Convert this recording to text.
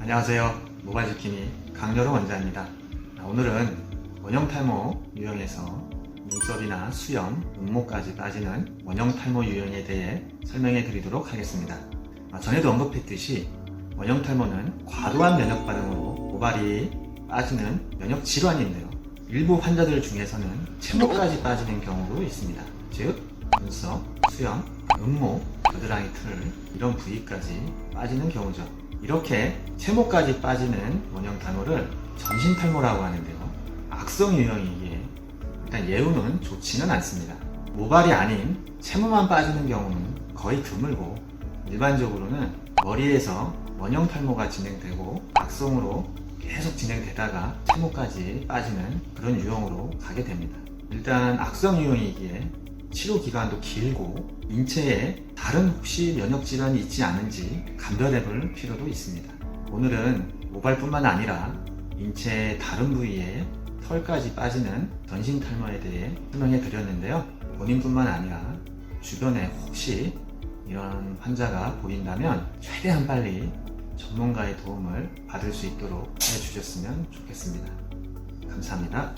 안녕하세요. 모발지킴이 강여로 원장입니다. 아, 오늘은 원형 탈모 유형에서 눈썹이나 수염, 음모까지 빠지는 원형 탈모 유형에 대해 설명해 드리도록 하겠습니다. 아, 전에도 언급했듯이 원형 탈모는 과도한 면역 반응으로 모발이 빠지는 면역 질환인데요. 일부 환자들 중에서는 채모까지 빠지는 경우도 있습니다. 즉, 눈썹, 수염, 음모, 겨드랑이 틀 이런 부위까지 빠지는 경우죠. 이렇게 채모까지 빠지는 원형 탈모를 전신 탈모라고 하는데요. 악성 유형이기에 일단 예후는 좋지는 않습니다. 모발이 아닌 채모만 빠지는 경우는 거의 드물고 일반적으로는 머리에서 원형 탈모가 진행되고 악성으로 계속 진행되다가 채모까지 빠지는 그런 유형으로 가게 됩니다. 일단 악성 유형이기에 치료 기간도 길고 인체에 다른 혹시 면역 질환이 있지 않은지 감별해 볼 필요도 있습니다. 오늘은 모발뿐만 아니라 인체의 다른 부위에 털까지 빠지는 전신 탈모에 대해 설명해 드렸는데요. 본인뿐만 아니라 주변에 혹시 이런 환자가 보인다면 최대한 빨리 전문가의 도움을 받을 수 있도록 해 주셨으면 좋겠습니다. 감사합니다.